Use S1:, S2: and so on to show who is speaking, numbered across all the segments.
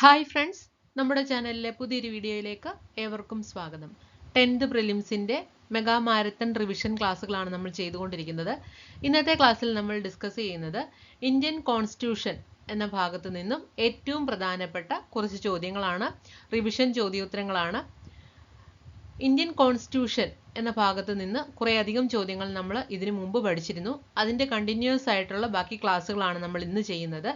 S1: Hi friends നമ്മുടെ ചാനലിലെ പുതിയൊരു വീഡിയോയിലേക്ക് ഏവർക്കും സ്വാഗതം. ടെൻത്ത് പ്രിലിംസിന്റെ മെഗാ മാരത്തൺ റിവിഷൻ ക്ലാസ്സുകളാണ് നമ്മൾ ചെയ്തുകൊണ്ടിരിക്കുന്നത്. ഇന്നത്തെ ക്ലാസ്സിൽ നമ്മൾ ഡിസ്കസ് ചെയ്യുന്നത് ഇന്ത്യൻ കോൺസ്റ്റിറ്റ്യൂഷൻ എന്ന ഭാഗത്തു നിന്നും ഏറ്റവും പ്രധാനപ്പെട്ട കുറച്ച് ചോദ്യങ്ങളാണ് റിവിഷൻ ചോദ്യോത്തരങ്ങളാണ്. ഇന്ത്യൻ കോൺസ്റ്റിറ്റ്യൂഷൻ എന്ന ഭാഗത്ത് നിന്ന് കുറേയധികം ചോദ്യങ്ങൾ നമ്മൾ ഇതിനു മുമ്പ് പഠിച്ചിരുന്നു. അതിന്റെ കണ്ടിന്യൂസ് ആയിട്ടുള്ള ബാക്കി ക്ലാസ്സുകളാണ് നമ്മൾ ഇന്ന് ചെയ്യുന്നത്.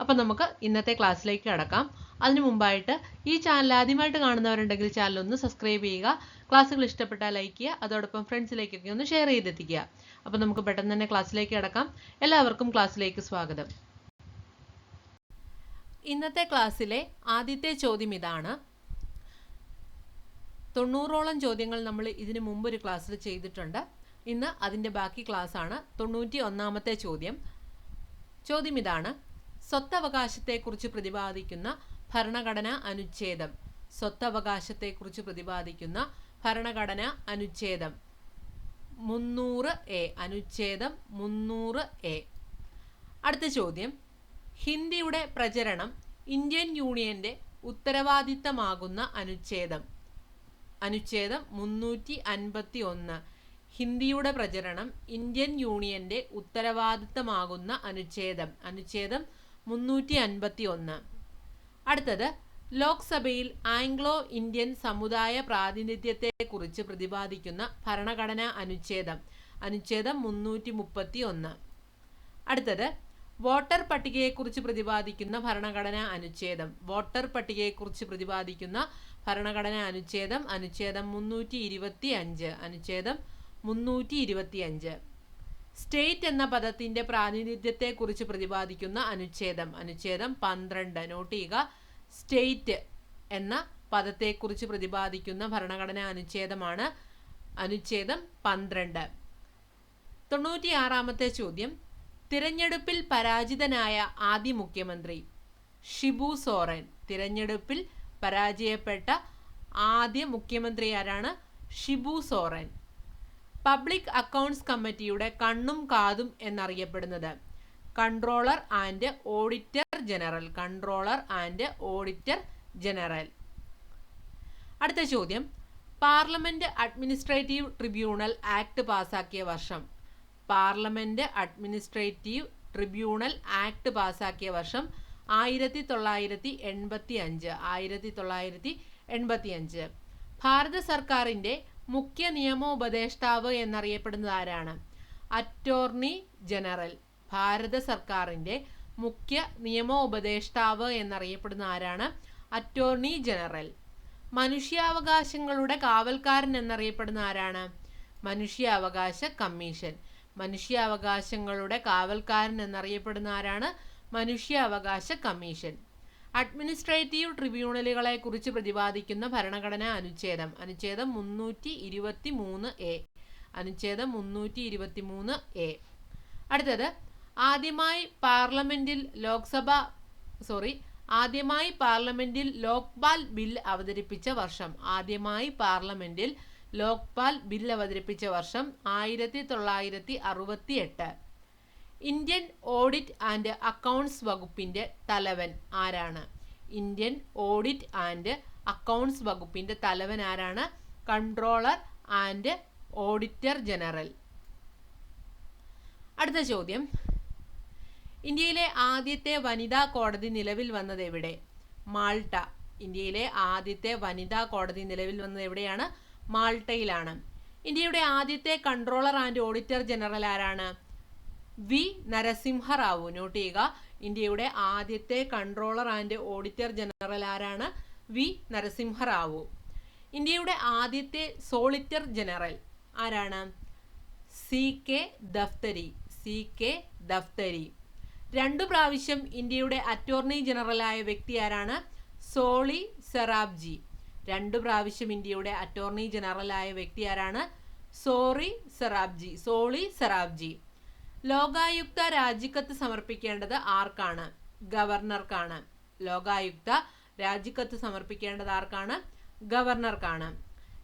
S1: അപ്പോൾ നമുക്ക് ഇന്നത്തെ ക്ലാസ്സിലേക്ക് കടക്കാം. അതിനു മുമ്പായിട്ട് ഈ ചാനൽ ആദ്യമായിട്ട് കാണുന്നവരുണ്ടെങ്കിൽ ചാനൽ ഒന്ന് സബ്സ്ക്രൈബ് ചെയ്യുക. ക്ലാസ്സുകൾ ഇഷ്ടപ്പെട്ടാൽ ലൈക്ക് ചെയ്യുക. അതോടൊപ്പം ഫ്രണ്ട്സിലേക്കൊക്കെ ഒന്ന് ഷെയർ ചെയ്തെത്തിക്കുക. അപ്പോൾ നമുക്ക് പെട്ടെന്ന് തന്നെ ക്ലാസ്സിലേക്ക് കടക്കാം. എല്ലാവർക്കും ക്ലാസ്സിലേക്ക് സ്വാഗതം. ഇന്നത്തെ ക്ലാസ്സിലെ ആദ്യത്തെ ചോദ്യം ഇതാണ്. തൊണ്ണൂറോളം ചോദ്യങ്ങൾ നമ്മൾ ഇതിനു മുമ്പ് ഒരു ക്ലാസ്സിൽ ചെയ്തിട്ടുണ്ട്. ഇന്ന് അതിന്റെ ബാക്കി ക്ലാസ് ആണ്. തൊണ്ണൂറ്റി ഒന്നാമത്തെ ചോദ്യം. ചോദ്യം ഇതാണ്. സ്വത്തവകാശത്തെക്കുറിച്ച് പ്രതിപാദിക്കുന്ന ഭരണഘടന അനുച്ഛേദം. സ്വത്തവകാശത്തെക്കുറിച്ച് പ്രതിപാദിക്കുന്ന ഭരണഘടന അനുച്ഛേദം. മുന്നൂറ് എ. അനുച്ഛേദം മുന്നൂറ് എ. അടുത്ത ചോദ്യം. ഹിന്ദിയുടെ പ്രചരണം ഇന്ത്യൻ യൂണിയന്റെ ഉത്തരവാദിത്തമാകുന്ന അനുച്ഛേദം. അനുച്ഛേദം മുന്നൂറ്റി അൻപത്തി ഒന്ന് ഹിന്ദിയുടെ പ്രചരണം ഇന്ത്യൻ യൂണിയന്റെ ഉത്തരവാദിത്തമാകുന്ന അനുച്ഛേദം. അനുച്ഛേദം മുന്നൂറ്റി അൻപത്തി ഒന്ന് അടുത്തത് ലോക്സഭയിൽ ആംഗ്ലോ ഇന്ത്യൻ സമുദായ പ്രാതിനിധ്യത്തെക്കുറിച്ച് പ്രതിപാദിക്കുന്ന ഭരണഘടനാ അനുച്ഛേദം. അനുച്ഛേദം മുന്നൂറ്റി മുപ്പത്തി ഒന്ന് അടുത്തത് വോട്ടർ പട്ടികയെക്കുറിച്ച് പ്രതിപാദിക്കുന്ന ഭരണഘടനാ അനുച്ഛേദം. വോട്ടർ പട്ടികയെക്കുറിച്ച് പ്രതിപാദിക്കുന്ന ഭരണഘടനാ അനുച്ഛേദം. അനുച്ഛേദം മുന്നൂറ്റി ഇരുപത്തി അഞ്ച് അനുച്ഛേദം മുന്നൂറ്റി ഇരുപത്തി അഞ്ച് സ്റ്റേറ്റ് എന്ന പദത്തിന്റെ പ്രാതിനിധ്യത്തെക്കുറിച്ച് പ്രതിപാദിക്കുന്ന അനുച്ഛേദം. അനുച്ഛേദം പന്ത്രണ്ട്. നോട്ട് ചെയ്യുക സ്റ്റേറ്റ് എന്ന പദത്തെക്കുറിച്ച് പ്രതിപാദിക്കുന്ന ഭരണഘടനാ അനുച്ഛേദമാണ് അനുച്ഛേദം പന്ത്രണ്ട്. തൊണ്ണൂറ്റിയാറാമത്തെ ചോദ്യം. തിരഞ്ഞെടുപ്പിൽ പരാജിതനായ ആദ്യ മുഖ്യമന്ത്രി ഷിബു സോറൻ. തിരഞ്ഞെടുപ്പിൽ പരാജയപ്പെട്ട ആദ്യ മുഖ്യമന്ത്രി ആരാണ്? ഷിബു സോറൻ. പബ്ലിക് അക്കൗണ്ട്സ് കമ്മിറ്റിയുടെ കണ്ണും കാതും എന്നറിയപ്പെടുന്നത്. Controller and auditor general controller and auditor general അടുത്ത ചോദ്യം. പാർലമെന്റ് അഡ്മിനിസ്ട്രേറ്റീവ് ട്രിബ്യൂണൽ ആക്ട് പാസാക്കിയ വർഷം. പാർലമെന്റ് അഡ്മിനിസ്ട്രേറ്റീവ് ട്രിബ്യൂണൽ ആക്ട് പാസാക്കിയ വർഷം ആയിരത്തി തൊള്ളായിരത്തി എൺപത്തി അഞ്ച് ആയിരത്തി തൊള്ളായിരത്തി എൺപത്തി അഞ്ച് ഭാരത സർക്കാരിന്റെ മുഖ്യ നിയമോപദേഷ്ടാവ് എന്നറിയപ്പെടുന്നത് ആരാണ്? അറ്റോർണി ജനറൽ ഭാരത സർക്കാരിന്റെ മുഖ്യ നിയമോപദേഷ്ടാവ് എന്നറിയപ്പെടുന്ന ആരാണ്? അറ്റോർണി ജനറൽ മനുഷ്യാവകാശങ്ങളുടെ കാവൽക്കാരൻ എന്നറിയപ്പെടുന്ന ആരാണ്? മനുഷ്യാവകാശ കമ്മീഷൻ. മനുഷ്യാവകാശങ്ങളുടെ കാവൽക്കാരൻ എന്നറിയപ്പെടുന്ന ആരാണ്? മനുഷ്യാവകാശ കമ്മീഷൻ. അഡ്മിനിസ്ട്രേറ്റീവ് ട്രിബ്യൂണലുകളെ കുറിച്ച് പ്രതിപാദിക്കുന്ന ഭരണഘടനാ അനുച്ഛേദം. അനുച്ഛേദം മുന്നൂറ്റി ഇരുപത്തി മൂന്ന് എ. അനുച്ഛേദം മുന്നൂറ്റി ഇരുപത്തി മൂന്ന് എ. അടുത്തത് ആദ്യമായി പാർലമെന്റിൽ ലോക്സഭ സോറി ആദ്യമായി പാർലമെന്റിൽ ലോക്പാൽ ബിൽ അവതരിപ്പിച്ച വർഷം. ആദ്യമായി പാർലമെന്റിൽ ലോക്പാൽ ബിൽ അവതരിപ്പിച്ച വർഷം ആയിരത്തി തൊള്ളായിരത്തി അറുപത്തി എട്ട് ഇന്ത്യൻ ഓഡിറ്റ് ആൻഡ് അക്കൗണ്ട്സ് വകുപ്പിന്റെ തലവൻ ആരാണ്? ഇന്ത്യൻ ഓഡിറ്റ് ആൻഡ് അക്കൗണ്ട്സ് വകുപ്പിന്റെ തലവൻ ആരാണ്? കൺട്രോളർ ആൻഡ് ഓഡിറ്റർ ജനറൽ അടുത്ത ചോദ്യം. ഇന്ത്യയിലെ ആദ്യത്തെ വനിതാ കോടതി നിലവിൽ വന്നത് എവിടെ? മാൾട്ട. ഇന്ത്യയിലെ ആദ്യത്തെ വനിതാ കോടതി നിലവിൽ വന്നത് എവിടെയാണ്? മാൾട്ടയിലാണ്. ഇന്ത്യയുടെ ആദ്യത്തെ കൺട്രോളർ ആൻഡ് ഓഡിറ്റർ ജനറൽ ആരാണ്? വി നരസിംഹറാവു നോട്ട് ചെയ്യുക ഇന്ത്യയുടെ ആദ്യത്തെ കൺട്രോളർ ആൻഡ് ഓഡിറ്റർ ജനറൽ ആരാണ്? വി നരസിംഹറാവു. ഇന്ത്യയുടെ ആദ്യത്തെ സോളിറ്റർ ജനറൽ ആരാണ്? C K Daphtary. C K Daphtary. രണ്ടു പ്രാവശ്യം ഇന്ത്യയുടെ അറ്റോർണി ജനറലായ വ്യക്തി ആരാണ്? സോളി സെറാബ്ജി. രണ്ടു പ്രാവശ്യം ഇന്ത്യയുടെ അറ്റോർണി ജനറലായ വ്യക്തി ആരാണ്? സോറി സെറാബ്ജി. സോളി സെറാബ്ജി. ലോകായുക്ത രാജിക്കത്ത് സമർപ്പിക്കേണ്ടത് ആർക്കാണ്? ഗവർണർക്കാണ്. ലോകായുക്ത രാജിക്കത്ത് സമർപ്പിക്കേണ്ടത് ആർക്കാണ്? ഗവർണർക്കാണ്.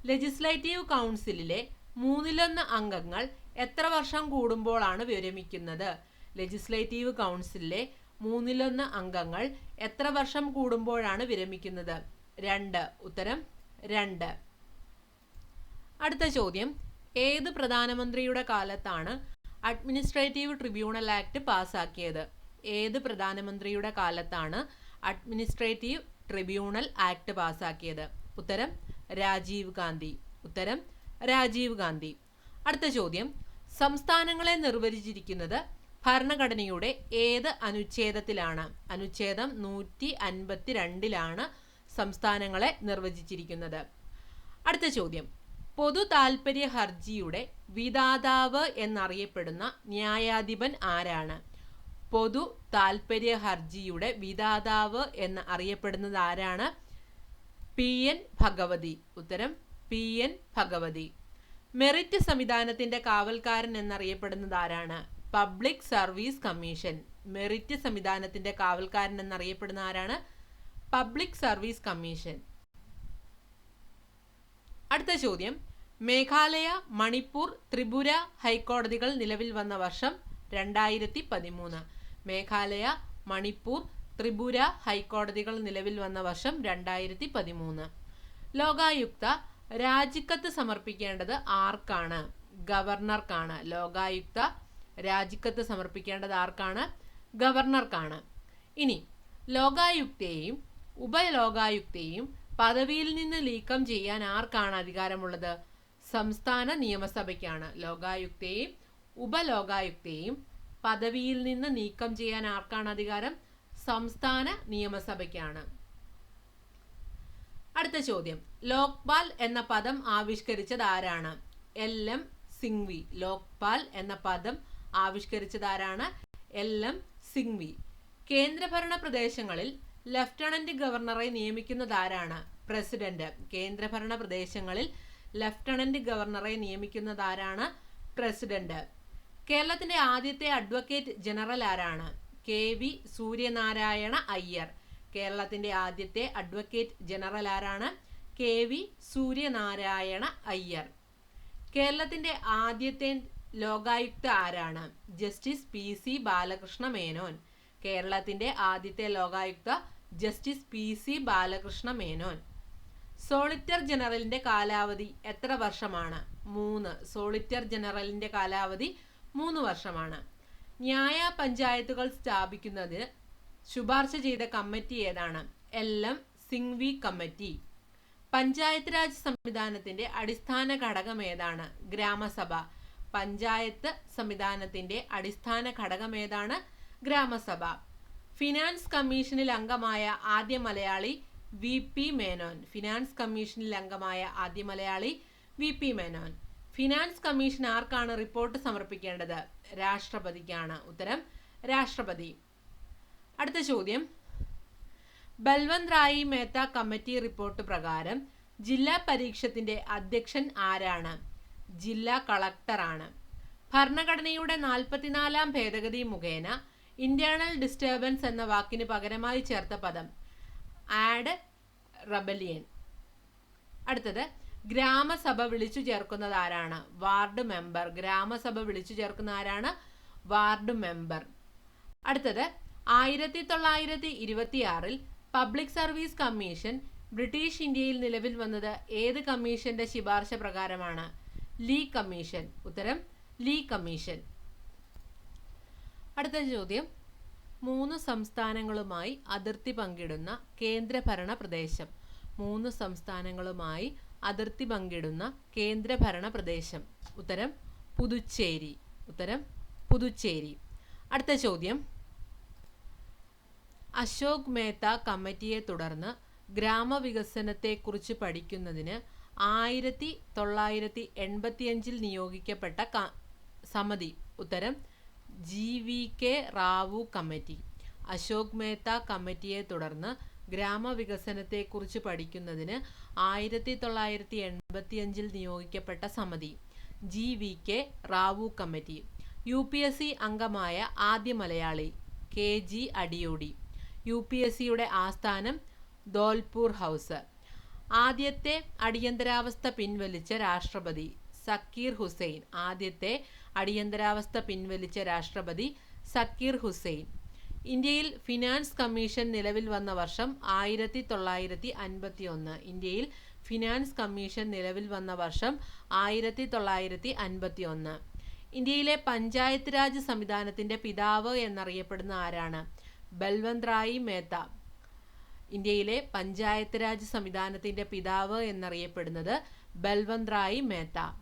S1: ലെജിസ്ലേറ്റീവ് കൗൺസിലിലെ മൂന്നിലൊന്ന് അംഗങ്ങൾ എത്ര വർഷം കൂടുമ്പോഴാണ് വിരമിക്കുന്നത്? ലെജിസ്ലേറ്റീവ് കൗൺസിലിലെ മൂന്നിലൊന്ന് അംഗങ്ങൾ എത്ര വർഷം കൂടുമ്പോഴാണ് വിരമിക്കുന്നത്? രണ്ട്. ഉത്തരം രണ്ട്. അടുത്ത ചോദ്യം. ഏത് പ്രധാനമന്ത്രിയുടെ കാലത്താണ് അഡ്മിനിസ്ട്രേറ്റീവ് ട്രിബ്യൂണൽ ആക്ട് പാസാക്കിയത്. ഏത് പ്രധാനമന്ത്രിയുടെ കാലത്താണ് അഡ്മിനിസ്ട്രേറ്റീവ് ട്രിബ്യൂണൽ ആക്ട് പാസാക്കിയത്? ഉത്തരം രാജീവ് ഗാന്ധി. ഉത്തരം രാജീവ് ഗാന്ധി. അടുത്ത ചോദ്യം. സംസ്ഥാനങ്ങളെ നിർവചിച്ചിരിക്കുന്നത് ഭരണഘടനയുടെ ഏത് അനുച്ഛേദത്തിലാണ്? അനുച്ഛേദം നൂറ്റി അൻപത്തി രണ്ടിലാണ് സംസ്ഥാനങ്ങളെ നിർവചിച്ചിരിക്കുന്നത്. അടുത്ത ചോദ്യം. പൊതു താൽപര്യ ഹർജിയുടെ വിധാതാവ് എന്നറിയപ്പെടുന്ന ന്യായാധിപൻ ആരാണ്? പൊതു താൽപര്യ ഹർജിയുടെ വിധാതാവ് എന്ന് അറിയപ്പെടുന്നത് ആരാണ്? P N Bhagwati. ഉത്തരം പി എൻ ഭഗവതി. മെറിറ്റ് സംവിധാനത്തിന്റെ കാവൽക്കാരൻ എന്നറിയപ്പെടുന്നത് ആരാണ്? Public service commission. മെറിറ്റ് സംവിധാനത്തിന്റെ കാവൽക്കാരൻ എന്നറിയപ്പെടുന്ന ആരാണ്? Public service commission. അടുത്ത ചോദ്യം. മേഘാലയ മണിപ്പൂർ ത്രിപുര ഹൈക്കോടതികൾ നിലവിൽ വന്ന വർഷം രണ്ടായിരത്തി പതിമൂന്ന് മേഘാലയ മണിപ്പൂർ ത്രിപുര ഹൈക്കോടതികൾ നിലവിൽ വന്ന വർഷം രണ്ടായിരത്തി പതിമൂന്ന് ലോകായുക്ത രാജിക്കത്ത് സമർപ്പിക്കേണ്ടത് ആർക്കാണ്? ഗവർണർക്കാണ്. ലോകായുക്ത രാജിക്കത്ത് സമർപ്പിക്കേണ്ടത് ആർക്കാണ്? ഗവർണർക്കാണ്. ഇനി ലോകായുക്തയെയും ഉപലോകായുക്തയെയും പദവിയിൽ നിന്ന് നീക്കം ചെയ്യാൻ ആർക്കാണ് അധികാരമുള്ളത്? സംസ്ഥാന നിയമസഭയ്ക്കാണ്. ലോകായുക്തയെയും ഉപലോകായുക്തയെയും പദവിയിൽ നിന്ന് നീക്കം ചെയ്യാൻ ആർക്കാണ് അധികാരം? സംസ്ഥാന നിയമസഭയ്ക്കാണ്. അടുത്ത ചോദ്യം. ലോക്പാൽ എന്ന പദം ആവിഷ്കരിച്ചത് ആരാണ്? എൽ. എം. സിംഗ്വി. ലോക്പാൽ എന്ന പദം ആവിഷ്കരിച്ചത് ആരാണ്? എൽ. എം. സിംഗ്വി. കേന്ദ്രഭരണ പ്രദേശങ്ങളിൽ ലഫ്റ്റനന്റ് ഗവർണറെ നിയമിക്കുന്നത് ആരാണ് പ്രസിഡന്റ് കേന്ദ്രഭരണ പ്രദേശങ്ങളിൽ ലഫ്റ്റനന്റ് ഗവർണറെ നിയമിക്കുന്നത് ആരാണ് പ്രസിഡന്റ്? കേരളത്തിന്റെ ആദ്യത്തെ അഡ്വക്കേറ്റ് ജനറൽ ആരാണ്? K V Suryanarayana Iyer. കേരളത്തിന്റെ ആദ്യത്തെ അഡ്വക്കേറ്റ് ജനറൽ ആരാണ്? K V Suryanarayana Iyer. കേരളത്തിന്റെ ആദ്യത്തെ ലോകായുക്ത ആരാണ്? Justice P C Balakrishna Menon. കേരളത്തിന്റെ ആദ്യത്തെ Lokayukta justice P C Balakrishna Menon. Solicitor ജനറലിന്റെ കാലാവധി എത്ര വർഷമാണ്? മൂന്ന്. സോളിറ്റർ ജനറലിന്റെ കാലാവധി മൂന്ന് വർഷമാണ്. ന്യായ പഞ്ചായത്തുകൾ സ്ഥാപിക്കുന്നത് ശുപാർശ ചെയ്ത കമ്മിറ്റി ഏതാണ്? L M Singhvi committee. Panchayat raj സംവിധാനത്തിന്റെ അടിസ്ഥാന ഘടകം ഏതാണ്? ഗ്രാമസഭ. പഞ്ചായത്ത് സംവിധാനത്തിന്റെ അടിസ്ഥാന ഘടകം ഏതാണ്? ഗ്രാമസഭ. ഫിനാൻസ് കമ്മീഷനിൽ അംഗമായ ആദ്യ Malayali V P Menon. Finance കമ്മീഷനിൽ അംഗമായ ആദ്യ Malayali V P Menon. Finance commission ആർക്കാണ് റിപ്പോർട്ട് സമർപ്പിക്കേണ്ടത്? രാഷ്ട്രപതിക്കാണ് ഉത്തരം രാഷ്ട്രപതി. അടുത്ത ചോദ്യം. ബൽവന്ത് റായി മേത്ത കമ്മിറ്റി റിപ്പോർട്ട് പ്രകാരം ജില്ലാ പരീക്ഷത്തിന്റെ അധ്യക്ഷൻ ആരാണ്? ജില്ലാ കളക്ടറാണ്. ഭരണഘടനയുടെ നാൽപ്പത്തിനാലാം ഭേദഗതി മുഖേന ഇന്റേണൽ ഡിസ്റ്റർബൻസ് എന്ന വാക്കിന് പകരമായി ചേർത്ത പദം ആഡ് റബലിയൻ അടുത്തത് ഗ്രാമസഭ വിളിച്ചു ചേർക്കുന്നത് ആരാണ്? Ward member. ഗ്രാമസഭ വിളിച്ചു ചേർക്കുന്ന ആരാണ്? Ward member. അടുത്തത് ആയിരത്തി തൊള്ളായിരത്തി ഇരുപത്തിയാറിൽ പബ്ലിക് സർവീസ് കമ്മീഷൻ ബ്രിട്ടീഷ് ഇന്ത്യയിൽ നിലവിൽ വന്നത് ഏത് കമ്മീഷന്റെ ശിപാർശ പ്രകാരമാണ്? Lee commission. ഉത്തരം ലീ കമ്മീഷൻ. അടുത്ത ചോദ്യം. മൂന്ന് സംസ്ഥാനങ്ങളുമായി അതിർത്തി പങ്കിടുന്ന കേന്ദ്രഭരണ പ്രദേശം. മൂന്ന് സംസ്ഥാനങ്ങളുമായി അതിർത്തി പങ്കിടുന്ന കേന്ദ്രഭരണ പ്രദേശം. ഉത്തരം പുതുച്ചേരി. ഉത്തരം പുതുച്ചേരി. അടുത്ത ചോദ്യം. അശോക് മേത്ത കമ്മിറ്റിയെ തുടർന്ന് ഗ്രാമവികസനത്തെക്കുറിച്ച് പഠിക്കുന്നതിന് ആയിരത്തി തൊള്ളായിരത്തി എൺപത്തിയഞ്ചിൽ നിയോഗിക്കപ്പെട്ട സമിതി. ഉത്തരം G V K Rao committee. Ashok Mehta കമ്മിറ്റിയെ തുടർന്ന് ഗ്രാമവികസനത്തെക്കുറിച്ച് പഠിക്കുന്നതിന് ആയിരത്തി തൊള്ളായിരത്തി എൺപത്തിയഞ്ചിൽ നിയോഗിക്കപ്പെട്ട സമിതി G V K Rao committee. U P S C അംഗമായ ആദ്യ Malayali K G Adiyodi. U P S സിയുടെ ആസ്ഥാനം ധോൽപൂർ ഹൗസ്. ആദ്യത്തെ അടിയന്തരാവസ്ഥ പിൻവലിച്ച രാഷ്ട്രപതി സക്കീർ ഹുസൈൻ ആദ്യത്തെ അടിയന്തരാവസ്ഥ പിൻവലിച്ച രാഷ്ട്രപതി സക്കീർ ഹുസൈൻ. ഇന്ത്യയിൽ ഫിനാൻസ് കമ്മീഷൻ നിലവിൽ വന്ന വർഷം ആയിരത്തി തൊള്ളായിരത്തി അൻപത്തി ഒന്ന് ഇന്ത്യയിൽ ഫിനാൻസ് കമ്മീഷൻ നിലവിൽ വന്ന വർഷം ആയിരത്തി തൊള്ളായിരത്തി അൻപത്തി ഒന്ന് ഇന്ത്യയിലെ പഞ്ചായത്ത് രാജ് സംവിധാനത്തിന്റെ പിതാവ് എന്നറിയപ്പെടുന്ന ആരാണ്? ബൽവന്ത് റായി മേത്ത. ഇന്ത്യയിലെ പഞ്ചായത്ത് രാജ് സംവിധാനത്തിന്റെ പിതാവ് എന്നറിയപ്പെടുന്നത് Balwant Rai Mehta.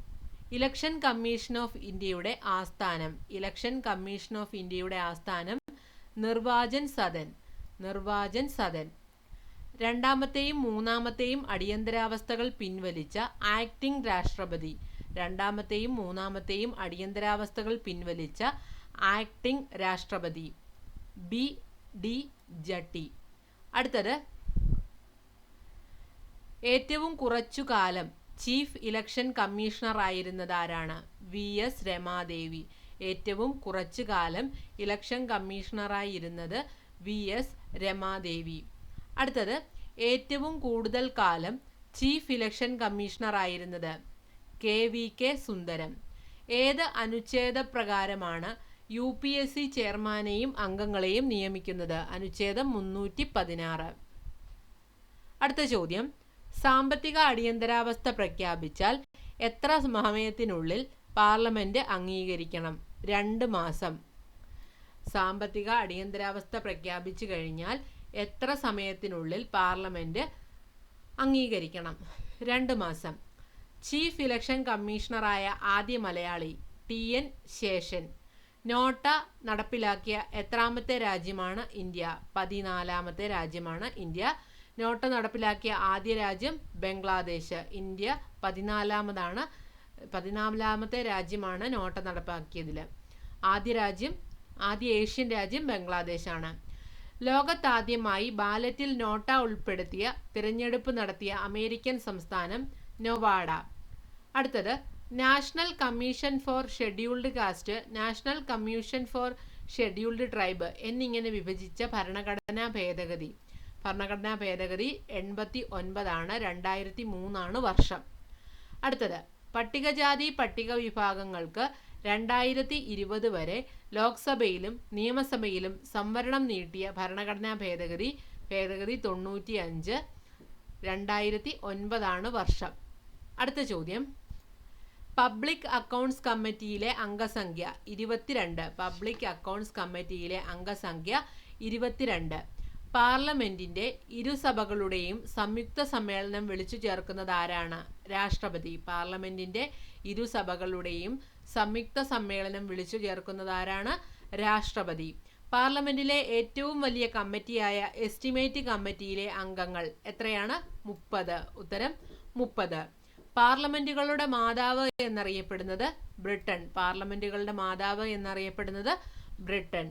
S1: Election commission of ഇന്ത്യയുടെ ആസ്ഥാനം. ഇലക്ഷൻ കമ്മീഷൻ ഓഫ് ഇന്ത്യയുടെ ആസ്ഥാനം നിർവാചൻ സദൻ. നിർവാചൻ സദൻ. രണ്ടാമത്തെയും മൂന്നാമത്തെയും അടിയന്തരാവസ്ഥകൾ പിൻവലിച്ച ആക്ടിംഗ് രാഷ്ട്രപതി. രണ്ടാമത്തെയും മൂന്നാമത്തെയും അടിയന്തരാവസ്ഥകൾ പിൻവലിച്ച ആക്ടിംഗ് രാഷ്ട്രപതി. ബി. ഡി. ജട്ടി. അടുത്തത്. ഏറ്റവും കുറച്ചു കാലം ചീഫ് ഇലക്ഷൻ കമ്മീഷണർ ആയിരുന്നത് ആരാണ്? വി. എസ്. രമാദേവി. ഏറ്റവും കുറച്ചു കാലം ഇലക്ഷൻ കമ്മീഷണറായിരുന്നത് വി. എസ്. രമാദേവി. അടുത്തത് ഏറ്റവും കൂടുതൽ കാലം ചീഫ് ഇലക്ഷൻ കമ്മീഷണർ ആയിരുന്നത് കെ. വി. കെ. സുന്ദരം. ഏത് അനുച്ഛേദ പ്രകാരമാണ് യു. പി. എസ്. സി ചെയർമാനെയും അംഗങ്ങളെയും നിയമിക്കുന്നത്? അനുച്ഛേദം മുന്നൂറ്റി പതിനാറ്. അടുത്ത ചോദ്യം സാമ്പത്തിക അടിയന്തരാവസ്ഥ പ്രഖ്യാപിച്ചാൽ എത്ര സമയത്തിനുള്ളിൽ പാർലമെന്റ് അംഗീകരിക്കണം? രണ്ട് മാസം. സാമ്പത്തിക അടിയന്തരാവസ്ഥ പ്രഖ്യാപിച്ചു കഴിഞ്ഞാൽ എത്ര സമയത്തിനുള്ളിൽ പാർലമെന്റ് അംഗീകരിക്കണം? രണ്ട് മാസം. ചീഫ് ഇലക്ഷൻ കമ്മീഷണറായ ആദ്യ Malayali T N Seshan. NOTA നടപ്പിലാക്കിയ എത്രാമത്തെ രാജ്യമാണ് ഇന്ത്യ? പതിനാലാമത്തെ രാജ്യമാണ് ഇന്ത്യ. നോട്ട നടപ്പിലാക്കിയ ആദ്യ രാജ്യം ബംഗ്ലാദേശ്. ഇന്ത്യ പതിനാലാമതാണ് പതിനാലാമത്തെ രാജ്യമാണ് നോട്ട നടപ്പാക്കിയതിൽ ആദ്യ രാജ്യം ആദ്യ ഏഷ്യൻ രാജ്യം ബംഗ്ലാദേശാണ്. ലോകത്താദ്യമായി ബാലറ്റിൽ നോട്ട ഉൾപ്പെടുത്തിയ തിരഞ്ഞെടുപ്പ് നടത്തിയ അമേരിക്കൻ സംസ്ഥാനം നൊവാഡ. അടുത്തത് national commission for scheduled caste national commission for scheduled tribe എന്നിങ്ങനെ വിഭജിച്ച ഭരണഘടനാ ഭേദഗതി. ഭരണഘടനാ ഭേദഗതി എൺപത്തി ഒൻപതാണ് രണ്ടായിരത്തി മൂന്നാണ് വർഷം. അടുത്തത് പട്ടികജാതി പട്ടിക വിഭാഗങ്ങൾക്ക് രണ്ടായിരത്തി ഇരുപത് വരെ ലോക്സഭയിലും നിയമസഭയിലും സംവരണം നീട്ടിയ ഭരണഘടനാ ഭേദഗതി ഭേദഗതി തൊണ്ണൂറ്റി അഞ്ച് രണ്ടായിരത്തി ഒൻപതാണ് വർഷം. അടുത്ത ചോദ്യം പബ്ലിക് അക്കൗണ്ട്സ് കമ്മിറ്റിയിലെ അംഗസംഖ്യ ഇരുപത്തിരണ്ട്. പബ്ലിക് അക്കൗണ്ട്സ് കമ്മിറ്റിയിലെ അംഗസംഖ്യ ഇരുപത്തിരണ്ട്. പാർലമെന്റിന്റെ ഇരുസഭകളുടെയും സംയുക്ത സമ്മേളനം വിളിച്ചു ചേർക്കുന്നത് ആരാണ് രാഷ്ട്രപതി. പാർലമെന്റിന്റെ ഇരുസഭകളുടെയും സംയുക്ത സമ്മേളനം വിളിച്ചു ചേർക്കുന്നത് ആരാണ് രാഷ്ട്രപതി. പാർലമെന്റിലെ ഏറ്റവും വലിയ കമ്മിറ്റിയായ എസ്റ്റിമേറ്റ് കമ്മിറ്റിയിലെ അംഗങ്ങൾ എത്രയാണ്? മുപ്പത്. ഉത്തരം മുപ്പത്. പാർലമെന്റുകളുടെ മാതാവ് എന്നറിയപ്പെടുന്നത് ബ്രിട്ടൻ പാർലമെന്റുകളുടെ മാതാവ് എന്നറിയപ്പെടുന്നത് ബ്രിട്ടൻ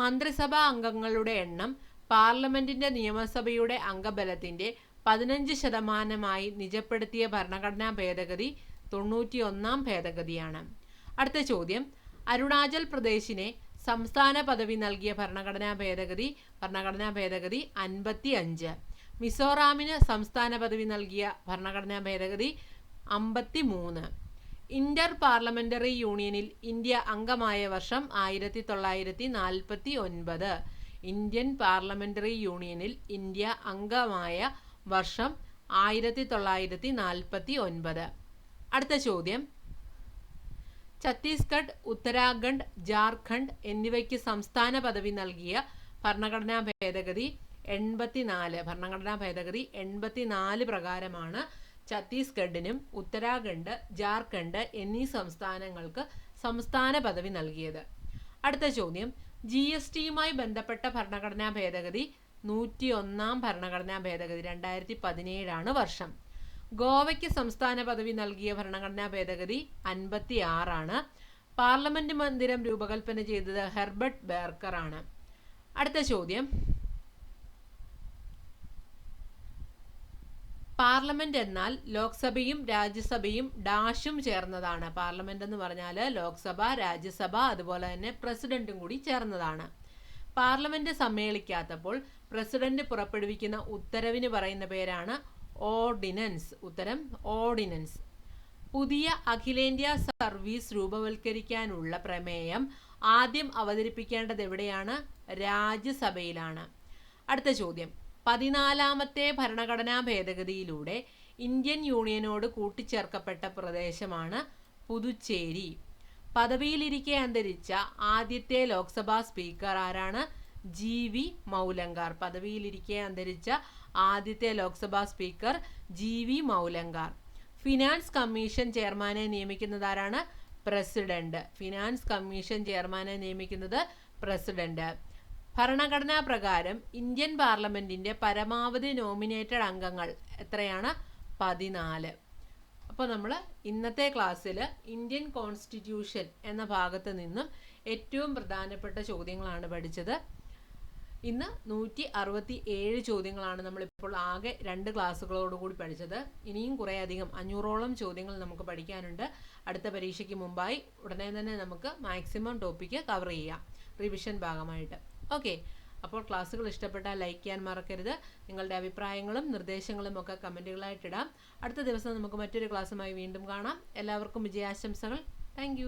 S1: മന്ത്രിസഭാ അംഗങ്ങളുടെ എണ്ണം പാർലമെന്റിന്റെ നിയമസഭയുടെ അംഗബലത്തിന്റെ പതിനഞ്ച് ശതമാനമായി നിജപ്പെടുത്തിയ ഭരണഘടനാ ഭേദഗതി തൊണ്ണൂറ്റിയൊന്നാം ഭേദഗതിയാണ്. അടുത്ത ചോദ്യം. അരുണാചൽ പ്രദേശിനെ സംസ്ഥാന പദവി നൽകിയ ഭരണഘടനാ ഭേദഗതി ഭരണഘടനാ ഭേദഗതി അൻപത്തി അഞ്ച് മിസോറാമിന് സംസ്ഥാന പദവി നൽകിയ ഭരണഘടനാ ഭേദഗതി അമ്പത്തി മൂന്ന് ഇന്റർ പാർലമെന്ററി യൂണിയനിൽ ഇന്ത്യ അംഗമായ വർഷം ആയിരത്തി തൊള്ളായിരത്തി നാൽപ്പത്തി ഒൻപത് ഇന്ത്യൻ പാർലമെന്ററി യൂണിയനിൽ ഇന്ത്യ അംഗമായ വർഷം ആയിരത്തി തൊള്ളായിരത്തി നാൽപ്പത്തി ഒൻപത് അടുത്ത ചോദ്യം. ഛത്തീസ്ഗഡ് ഉത്തരാഖണ്ഡ് ജാർഖണ്ഡ് എന്നിവയ്ക്ക് സംസ്ഥാന പദവി നൽകിയ ഭരണഘടനാ ഭേദഗതി എൺപത്തിനാല്. ഭരണഘടനാ ഭേദഗതി എൺപത്തിനാല് പ്രകാരമാണ് ഛത്തീസ്ഗഡിനും ഉത്തരാഖണ്ഡ് ജാർഖണ്ഡ് എന്നീ സംസ്ഥാനങ്ങൾക്ക് സംസ്ഥാന പദവി നൽകിയത്. അടുത്ത ചോദ്യം. ജി എസ് ടിയുമായി ബന്ധപ്പെട്ട ഭരണഘടനാ ഭേദഗതി നൂറ്റി ഒന്നാം ഭരണഘടനാ ഭേദഗതി രണ്ടായിരത്തി പതിനേഴാണ് വർഷം. ഗോവയ്ക്ക് സംസ്ഥാന പദവി നൽകിയ ഭരണഘടനാ ഭേദഗതി അൻപത്തി ആറാണ് പാർലമെന്റ് മന്ദിരം രൂപകൽപ്പന ചെയ്തത് ഹെർബർട്ട് ബേർക്കറാണ്. അടുത്ത ചോദ്യം. പാർലമെന്റ് എന്നാൽ ലോക്സഭയും രാജ്യസഭയും ഡാഷും ചേർന്നതാണ്. പാർലമെന്റ് എന്ന് പറഞ്ഞാൽ ലോക്സഭ രാജ്യസഭ അതുപോലെ തന്നെ പ്രസിഡന്റും കൂടി ചേർന്നതാണ്. പാർലമെന്റ് സമ്മേളിക്കാത്തപ്പോൾ പ്രസിഡന്റ് പുറപ്പെടുവിക്കുന്ന ഉത്തരവിന് പറയുന്ന പേരാണ് ഓർഡിനൻസ്. ഉത്തരം ഓർഡിനൻസ്. പുതിയ അഖിലേന്ത്യാ സർവീസ് രൂപവൽക്കരിക്കാനുള്ള പ്രമേയം ആദ്യം അവതരിപ്പിക്കേണ്ടത് എവിടെയാണ്? രാജ്യസഭയിലാണ്. അടുത്ത ചോദ്യം. പതിനാലാമത്തെ ഭരണഘടനാ ഭേദഗതിയിലൂടെ ഇന്ത്യൻ യൂണിയനോട് കൂട്ടിച്ചേർക്കപ്പെട്ട പ്രദേശമാണ് പുതുച്ചേരി. പദവിയിലിരിക്കെ അന്തരിച്ച ആദ്യത്തെ ലോക്സഭാ സ്പീക്കർ ആരാണ്? ജി. വി. മൗലങ്കാർ. പദവിയിലിരിക്കെ അന്തരിച്ച ആദ്യത്തെ Lok Sabha speaker G. V. Mavalankar. Finance commission ചെയർമാനെ നിയമിക്കുന്നത് ആരാണ്? പ്രസിഡന്റ്. ഫിനാൻസ് കമ്മീഷൻ ചെയർമാനെ നിയമിക്കുന്നത് പ്രസിഡന്റ്. ഭരണഘടനാ പ്രകാരം ഇന്ത്യൻ പാർലമെന്റിന്റെ പരമാവധി നോമിനേറ്റഡ് അംഗങ്ങൾ എത്രയാണ്? പതിനാല്. അപ്പോൾ നമ്മൾ ഇന്നത്തെ ക്ലാസ്സിൽ ഇന്ത്യൻ കോൺസ്റ്റിറ്റ്യൂഷൻ എന്ന ഭാഗത്ത് നിന്നും ഏറ്റവും പ്രധാനപ്പെട്ട ചോദ്യങ്ങളാണ് പഠിച്ചത്. ഇന്ന് നൂറ്റി അറുപത്തി ഏഴ് ചോദ്യങ്ങളാണ് നമ്മളിപ്പോൾ ആകെ രണ്ട് ക്ലാസ്സുകളോടുകൂടി പഠിച്ചത്. ഇനിയും കുറേയധികം അഞ്ഞൂറോളം ചോദ്യങ്ങൾ നമുക്ക് പഠിക്കാനുണ്ട്. അടുത്ത പരീക്ഷയ്ക്ക് മുമ്പായി ഉടനെ തന്നെ നമുക്ക് മാക്സിമം ടോപ്പിക്ക് കവർ ചെയ്യാം. റിവിഷൻ ഭാഗമായിട്ട്. ഓക്കെ അപ്പോൾ ക്ലാസ്സുകൾ ഇഷ്ടപ്പെട്ടാൽ ലൈക്ക് ചെയ്യാൻ മറക്കരുത്. നിങ്ങളുടെ അഭിപ്രായങ്ങളും നിർദ്ദേശങ്ങളും ഒക്കെ കമന്റുകളായിട്ടിടാം അടുത്ത ദിവസം നമുക്ക് മറ്റൊരു ക്ലാസ്സുമായി വീണ്ടും കാണാം. എല്ലാവർക്കും വിജയാശംസകൾ. താങ്ക്